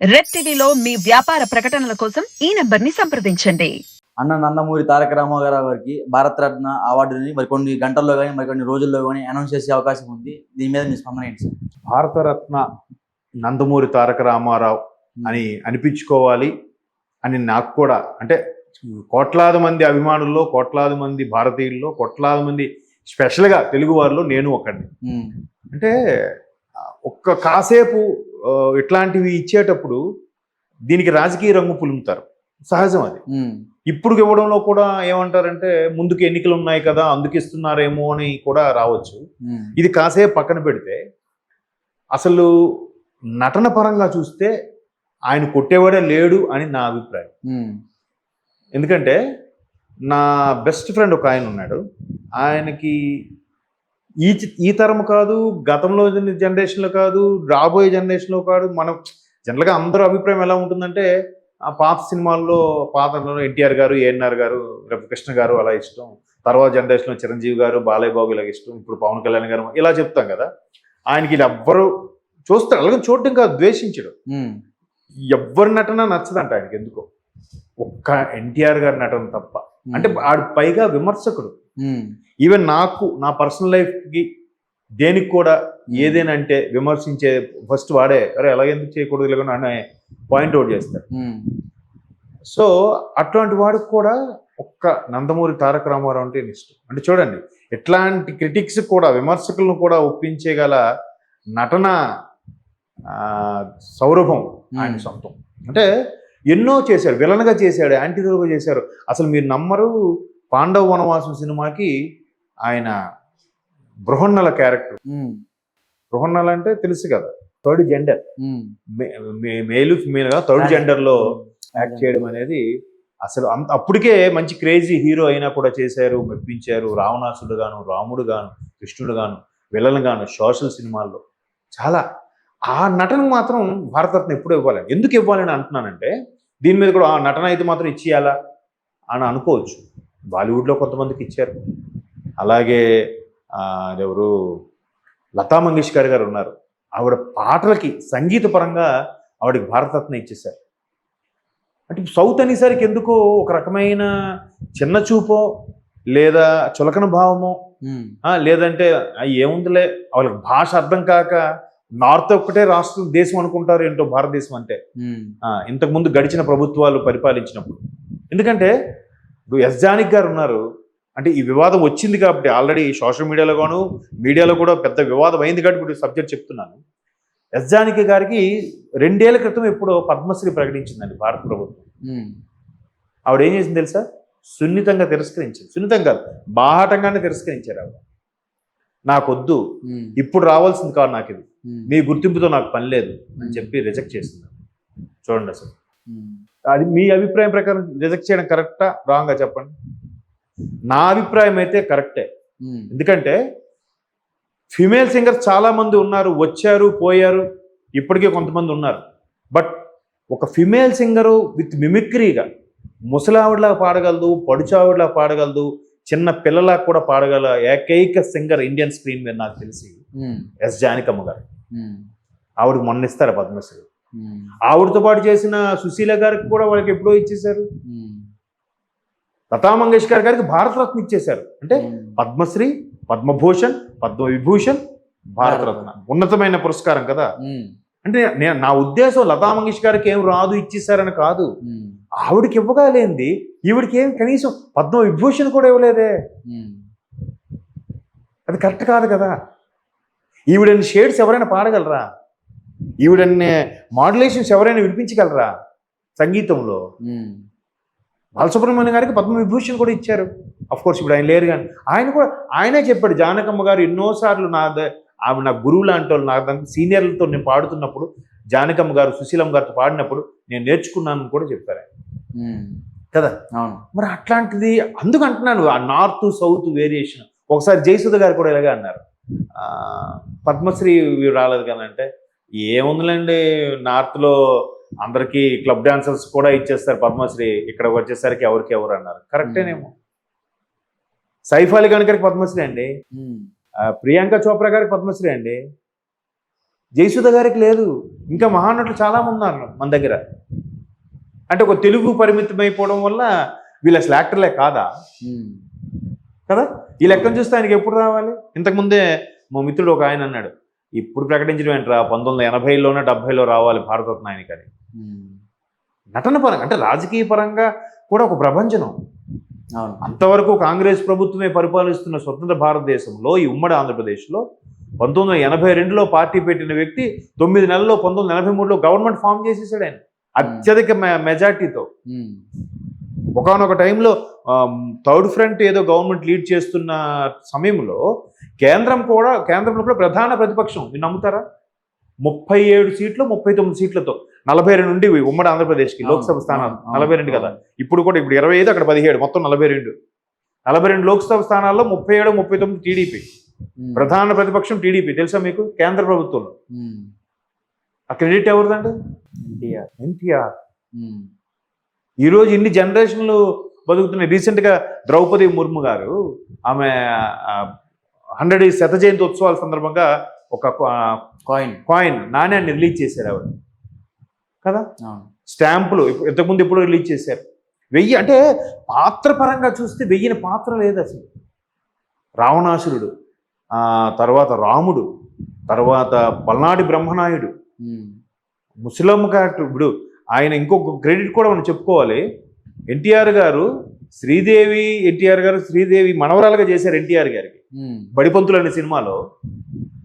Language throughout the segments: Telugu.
రెడ్ టీవీలో మీ వ్యాపార ప్రకటనల కోసం ఈ నెంబర్ని సంప్రదించండి. అన్న నందమూరి తారక రామారావు గారికి భారతరత్న అవార్డుని మరి కొన్ని గంటల్లో కానీ మరి కొన్ని రోజుల్లో కానీ అనౌన్స్ చేసే అవకాశం ఉంది. దీని మీద మీ స్పందన ఏంటి సార్? భారతరత్న నందమూరి తారక రామారావు అని అనిపించుకోవాలి అని నాకు కూడా అంటే కోట్లాది మంది అభిమానుల్లో కోట్లాది మంది భారతీయుల్లో కోట్లాది మంది స్పెషల్గా తెలుగు వారిలో నేను ఒకడిని. ఉమ్, అంటే ఒక్క కాసేపు ఇట్లాంటివి ఇచ్చేటప్పుడు దీనికి రాజకీయ రంగు పులుముతారు. సహజం అది. ఇప్పుడు ఇవ్వడంలో కూడా ఏమంటారంటే ముందుకు ఎన్నికలు ఉన్నాయి కదా అందుకు ఇస్తున్నారేమో అని కూడా రావచ్చు. ఇది కాసేపు పక్కన పెడితే అసలు నటన పరంగా చూస్తే ఆయన కొట్టేవాడే లేడు అని నా అభిప్రాయం. ఎందుకంటే నా బెస్ట్ ఫ్రెండ్ ఒక ఆయన ఉన్నాడు. ఆయనకి ఈ ఈ తరం కాదు గతంలో జనరేషన్లో కాదు రాబోయే జనరేషన్లో కాదు మనం జనరల్గా అందరూ అభిప్రాయం ఎలా ఉంటుందంటే ఆ పాత సినిమాల్లో పాత ఎన్టీఆర్ గారు ఏఎన్ఆర్ గారు రవికృష్ణ గారు అలా ఇష్టం. తర్వాత జనరేషన్లో చిరంజీవి గారు బాలయ్య బాబు ఇలా ఇష్టం. ఇప్పుడు పవన్ కళ్యాణ్ గారు ఇలా చెప్తాం కదా. ఆయనకి ఇది ఎవ్వరు చూస్తారు అలాగే చూడటం కాదు ద్వేషించడం. ఎవ్వరి నటన నచ్చదంట ఆయనకి ఎందుకో. ఒక్క ఎన్టీఆర్ గారి నటన తప్ప. అంటే ఆడు పైగా విమర్శకుడు. ఈవెన్ నాకు నా పర్సనల్ లైఫ్కి దేనికి కూడా ఏదైనా అంటే విమర్శించే ఫస్ట్ వాడే. అరే ఎలాగెందుకు చేయకూడదు లేకుండా అనే పాయింట్ అవుట్ చేస్తాడు. ఉమ్, సో అట్లాంటి వాడికి కూడా ఒక్క నందమూరి తారక రామారావు అంటే ఇష్టం. అంటే చూడండి ఎట్లాంటి క్రిటిక్స్ కూడా విమర్శకులను కూడా ఒప్పించేగల నటన సౌరభం ఆయన ఉమ్, సొంతం. అంటే ఎన్నో చేశాడు విలన్గా చేశాడు యాంటీ చేశారు. అసలు మీరు నమ్మరు పాండవ వనవాసం సినిమాకి ఆయన బృహన్నల క్యారెక్టర్. బృహన్నల అంటే తెలుసు కదా. Third gender. మేలు ఫిమేల్గా థర్డ్ జెండర్. లో యాక్ట్ చేయడం అనేది అసలు అంత అప్పటికే మంచి క్రేజీ హీరో అయినా కూడా చేశారు మెప్పించారు. రావణాసుడు గాను రాముడు గాను కృష్ణుడు గాను విలన్ గాను సోషల్ సినిమాల్లో. చాలా ఆ నటన మాత్రం భారతరత్న ఎప్పుడు ఇవ్వాలని ఎందుకు ఇవ్వాలని అంటున్నానంటే దీని మీద కూడా ఆ నటన అయితే మాత్రం ఇచ్చేయాలా అని అనుకోవచ్చు. బాలీవుడ్లో కొంతమందికి ఇచ్చారు. అలాగే ఎవరు? లతా మంగేష్కర్ గారు ఉన్నారు. ఆవిడ పాటలకి సంగీత పరంగా ఆవిడకి భారతరత్న ఇచ్చేశారు. అంటే సౌత్ అనేసరికి ఎందుకో ఒక రకమైన చిన్న చూపో లేదా చులకన భావమో? లేదంటే "ఆ, ఏముందిలే వాళ్ళకి భాష అర్థం కాక నార్త్ ఒక్కటే రాష్ట్రం దేశం అనుకుంటారు ఏంటో భారతదేశం అంటే. ఇంతకుముందు గడిచిన ప్రభుత్వాలు పరిపాలించినప్పుడు. ఎందుకంటే ఇప్పుడు ఎస్ జానిక్ గారు ఉన్నారు. అంటే ఈ వివాదం వచ్చింది కాబట్టి ఆల్రెడీ సోషల్ మీడియాలో గాను మీడియాలో కూడా పెద్ద వివాదం అయింది కాబట్టి ఇప్పుడు సబ్జెక్ట్ చెప్తున్నాను. ఎస్ జానకి గారికి రెండేళ్ళ క్రితం ఎప్పుడో పద్మశ్రీ ప్రకటించిందండి భారత ప్రభుత్వం. ఆవిడ ఏం చేసింది తెలుసా? సున్నితంగా తిరస్కరించింది. సున్నితం కాదు బాహాటంగానే తిరస్కరించారు ఆవిడ. నాకొద్దు ఇప్పుడు రావాల్సింది కాదు నాకు ఇది. మీ గుర్తింపుతో నాకు పని లేదు అని చెప్పి రిజెక్ట్ చేసింది చూడండి అసలు. అది మీ అభిప్రాయం ప్రకారం రిజెక్ట్ చేయడం కరెక్టా రాంగా చెప్పండి. నా అభిప్రాయం అయితే కరెక్టే ఉమ్, ఎందుకంటే ఫిమేల్ సింగర్స్ చాలా మంది ఉన్నారు వచ్చారు పోయారు ఇప్పటికే కొంతమంది ఉన్నారు. బట్ ఒక ఫిమేల్ సింగరు విత్ మిమిక్రీగా ముసలావిడలా పాడగలదు పడుచావిడలా పాడగలదు చిన్న పిల్లలా కూడా పాడగల ఏకైక సింగర్ ఇండియన్ స్క్రీన్ మీద నాకు తెలిసి ఎస్ జానకమ్మ గారు. ఉమ్, ఆవిడకి మొన్న ఇస్తారు పద్మశ్రీ? ఆవిడతో పాటు చేసిన సుశీల గారికి కూడా వాళ్ళకి ఎప్పుడో ఇచ్చేశారు. లతా మంగేష్కర్ గారికి భారతరత్న ఇచ్చేశారు. అంటే పద్మశ్రీ పద్మభూషణ్ పద్మవిభూషణ్ భారతరత్న. ఉన్నతమైన పురస్కారం కదా. అంటే నేను నా ఉద్దేశం లతా మంగేష్కర్కి ఏం రాదు ఇచ్చేసారని కాదు. ఆవిడకి ఇవ్వగాలేంది ఈవిడికి ఏం కనీసం పద్మ విభూషణ్ కూడా ఇవ్వలేదే. అది కరెక్ట్ కాదు కదా. ఈవిడని షేడ్స్ ఎవరైనా పాడగలరా? ఈవిడన్ని మాడ్యులేషన్స్ ఎవరైనా వినిపించగలరా సంగీతంలో? బాలసుబ్రహ్మణ్యం గారికి పద్మ విభూషణ్ కూడా ఇచ్చారు. అఫ్ కోర్స్ ఇప్పుడు ఆయన లేరు కానీ. ఆయన కూడా ఆయనే చెప్పాడు జానకమ్మ గారు ఎన్నోసార్లు నా ఆమె నా గురువు లాంటి వాళ్ళు నా దానికి సీనియర్లతో నేను పాడుతున్నప్పుడు జానకమ్మ గారు సుశీలమ్మ గారితో పాడినప్పుడు నేను నేర్చుకున్నాను కూడా ఉమ్, కదా? అవును. మరి అట్లాంటిది అందుకు అంటున్నాను ఆ నార్త్ సౌత్ వేరియేషన్. ఒకసారి జయసుధ గారు కూడా ఇలాగే అన్నారు. పద్మశ్రీ రాలేదు కదా అంటే ఏముందిలేండి నార్త్లో అందరికీ క్లబ్ డాన్సర్స్ కూడా ఇచ్చేస్తారు పద్మశ్రీ ఇక్కడికి వచ్చేసరికి ఎవరికి ఎవరు అన్నారు. కరెక్టేనేమో సైఫ్ అలీ ఖాన్ గారికి పద్మశ్రీ అండి. ఆ, ప్రియాంక చోప్రా గారికి పద్మశ్రీ అండి. జయసుధ గారికి లేదు. ఇంకా మహానటులు చాలా మంది ఉన్నారు మన దగ్గర. అంటే ఒక తెలుగు పరిమితం అయిపోవడం వల్ల వీళ్ళు అసలు యాక్టర్లే కాదా? ఉమ్. కదా? ఈ లెక్కను చూస్తే ఆయనకి ఎప్పుడు రావాలి? ఇంతకుముందే మా మిత్రుడు ఒక ఆయన అన్నాడు. ఇప్పుడు ప్రకటించడం ఏంట్రా? పంతొమ్మిది వందల ఎనభైలోనే డెబ్బైలో రావాలి భారతరత్న ఆయనకి అని ఉమ్. నటన పరంగా అంటే రాజకీయ పరంగా కూడా ఒక ప్రపంచనం అవును. అంతవరకు కాంగ్రెస్ ప్రభుత్వమే పరిపాలిస్తున్న స్వతంత్ర భారతదేశంలో ఈ ఉమ్మడి ఆంధ్రప్రదేశ్లో పంతొమ్మిది వందల ఎనభై రెండులో పార్టీ పెట్టిన వ్యక్తి తొమ్మిది నెలల్లో పంతొమ్మిది వందల ఎనభై మూడులో గవర్నమెంట్ ఫామ్ చేసేసాడు ఆయన. అత్యధిక మె- మెజార్టీతో ఉమ్. ఒకనొక టైంలో థర్డ్ ఫ్రంట్ ఏదో గవర్నమెంట్ లీడ్ చేస్తున్న సమయంలో కేంద్రం కూడా కేంద్రంలో కూడా ప్రధాన ప్రతిపక్షం. మీరు నమ్ముతారా? ముప్పై ఏడు సీట్లు ముప్పై తొమ్మిది సీట్లతో. నలభై రెండు నుండి ఉమ్మడి ఆంధ్రప్రదేశ్కి లోక్సభ స్థానాలు. నలభై రెండు కదా. ఇప్పుడు కూడా ఇప్పుడు ఇరవై ఐదు అక్కడ పదిహేడు మొత్తం నలభై రెండు. నలభై రెండు లోక్సభ స్థానాల్లో ముప్పై ఏడు ముప్పై తొమ్మిది టీడీపీ. ప్రధాన ప్రతిపక్షం టీడీపీ. తెలుసా మీకు? కేంద్ర ప్రభుత్వంలో. ఆ క్రెడిట్ ఎవరిదండి? ఎన్టీఆర్. ఎన్టీఆర్. ఈరోజు ఇన్ని జనరేషన్లు బతుకుతున్నాయి. రీసెంట్గా ద్రౌపది ముర్ము గారు ఆమె హండ్రెడ్ శత జయంతి ఉత్సవాల సందర్భంగా ఒక కాయిన్ కాయిన్ నాణ్యాన్ని రిలీజ్ చేశారు ఆవిడ. కదా? స్టాంపులు ఇంతకుముందు ఎప్పుడు రిలీజ్ చేశారు. వెయ్యి అంటే పాత్ర పరంగా చూస్తే వెయ్యిన పాత్ర లేదు అసలు. రావణాసురుడు ఆ తర్వాత రాముడు తర్వాత పల్నాడి బ్రహ్మనాయుడు. ముసలమ్మ గారు ఇప్పుడు ఆయన ఇంకొక క్రెడిట్ కూడా మనం చెప్పుకోవాలి. ఎన్టీఆర్ గారు శ్రీదేవి ఎన్టీఆర్ గారు శ్రీదేవి మనవరాలుగా చేశారు ఎన్టీఆర్ గారికి. బడిపంతులు అనే సినిమాలో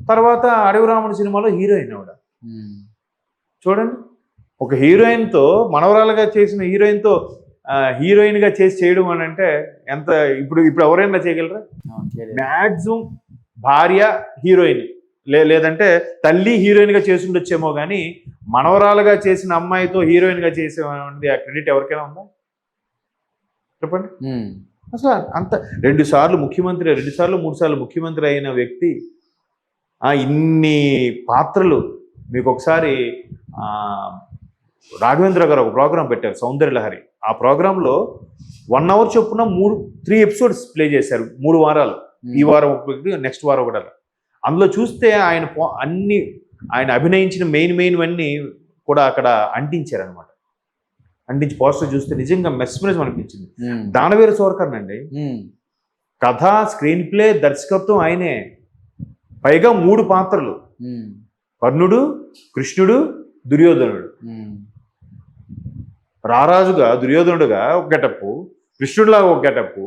తర్వాత అడవి రాముడు సినిమాలో హీరోయిన్ ఆవిడ. చూడండి. ఒక హీరోయిన్తో మనవరాలుగా చేసిన హీరోయిన్తో హీరోయిన్గా చేసి చేయడం అని అంటే ఎంత ఇప్పుడు ఇప్పుడు ఎవరైనా చేయగలరా. మ్యాక్సిమం భార్య హీరోయిన్. లే లేదంటే తల్లి హీరోయిన్గా చేసి ఉండొచ్చేమో కానీ మనవరాలుగా చేసిన అమ్మాయితో హీరోయిన్గా చేసే ఆ క్రెడిట్ ఎవరికైనా ఉందా? చెప్పండి. అసలు అంత రెండు సార్లు ముఖ్యమంత్రి రెండు సార్లు మూడు సార్లు ముఖ్యమంత్రి అయిన వ్యక్తి ఆ ఇన్ని పాత్రలు మీకు ఒకసారి రాఘవేంద్ర గారు ఒక ప్రోగ్రాం పెట్టారు సౌందర్యలహరి. ఆ ప్రోగ్రాంలో వన్ అవర్ చొప్పున మూడు త్రీ ఎపిసోడ్స్ ప్లే చేశారు మూడు వారాలు. ఈ వారం ఒకటి నెక్స్ట్ వారం ఒకటి అందులో చూస్తే ఆయన అన్ని ఆయన అభినయించిన మెయిన్ మెయిన్ అన్నీ కూడా అక్కడ అంటించారు అనమాట అంటించి పోస్టర్ చూస్తే నిజంగా మెస్మరిజం అనిపించింది ఉమ్. దానవీర సోరకర్ణ అండి ఉమ్. కథ స్క్రీన్ ప్లే దర్శకత్వం ఆయనే పైగా మూడు పాత్రలు ఉమ్. కర్ణుడు కృష్ణుడు దుర్యోధనుడు. రారాజుగా దుర్యోధనుడుగా ఒక గెటప్పు కృష్ణుడిలాగా ఒక గెటప్పు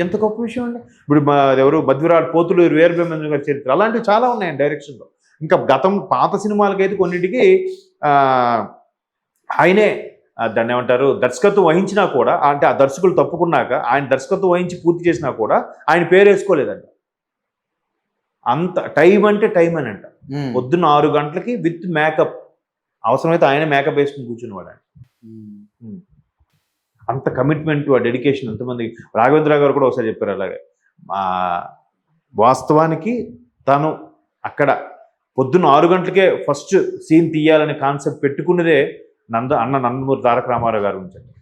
ఎంత గొప్ప విషయం అండి ఇప్పుడు మా ఎవరు బద్విరాట్ పోతులు వీరభీమేంద్ర గారి చరిత్ర అలాంటివి చాలా ఉన్నాయండి డైరెక్షన్లో ఇంకా గతం పాత సినిమాలకైతే కొన్నిటికి ఆయనే దాన్ని ఏమంటారు దర్శకత్వం వహించినా కూడా అంటే ఆ దర్శకులు తప్పుకున్నాక ఆయన దర్శకత్వం వహించి పూర్తి చేసినా కూడా ఆయన పేరు వేసుకోలేదంట. అంత టైం అంటే టైం అని అంట. పొద్దున్న ఆరు గంటలకి విత్ మేకప్. అవసరమైతే ఆయన మేకప్ వేసుకుని కూర్చునేవాడు ఆయన. అంత కమిట్మెంట్ ఆ డెడికేషన్ ఎంతమంది. రాఘవేంద్ర గారు కూడా ఒకసారి చెప్పారు అలాగే. వాస్తవానికి తను అక్కడ పొద్దున్న ఆరు గంటలకే ఫస్ట్ సీన్ తీయాలనే కాన్సెప్ట్ పెట్టుకున్నదే నంద అన్న నందమూరి తారక రామారావు గారు ఉంచండి.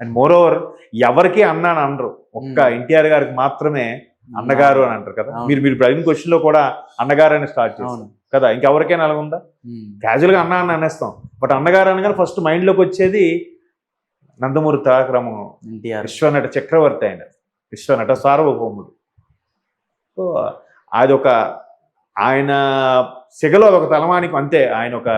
అండ్ మోర్ ఓవర్ ఎవరికి అన్న అని అనరు. ఒక్క Hmm. ఎన్టీఆర్ గారికి మాత్రమే అన్నగారు అని అంటారు కదా. మీరు మీరు ప్రవీణ్ క్వశ్చన్లో కూడా అన్నగారు అని స్టార్ట్ చేస్తారు అవును. కదా ఇంకెవరికైనా అలా ఉందా? ఉమ్. క్యాజువల్గా అన్న అని అనేస్తాం. బట్ అన్నగారు అనగానే ఫస్ట్ మైండ్లోకి వచ్చేది నందమూరి తారక రామ ఎన్టీఆర్. విశ్వనట చక్రవర్తి ఆయన. విశ్వనట సార్వభౌముడు. సో అది ఒక ఆయన సెగలో ఒక తలమానికి అంతే. ఆయన ఒక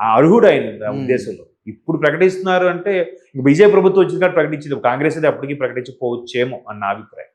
అర్హుడు ఆయన Hmm. ఉద్దేశంలో. ఇప్పుడు ప్రకటిస్తున్నారు అంటే ఇంక బీజేపీ ప్రభుత్వం వచ్చింది కానీ ప్రకటించింది. కాంగ్రెస్ అయితే అప్పటికి ప్రకటించకపోవచ్చేమో అన్న అభిప్రాయం.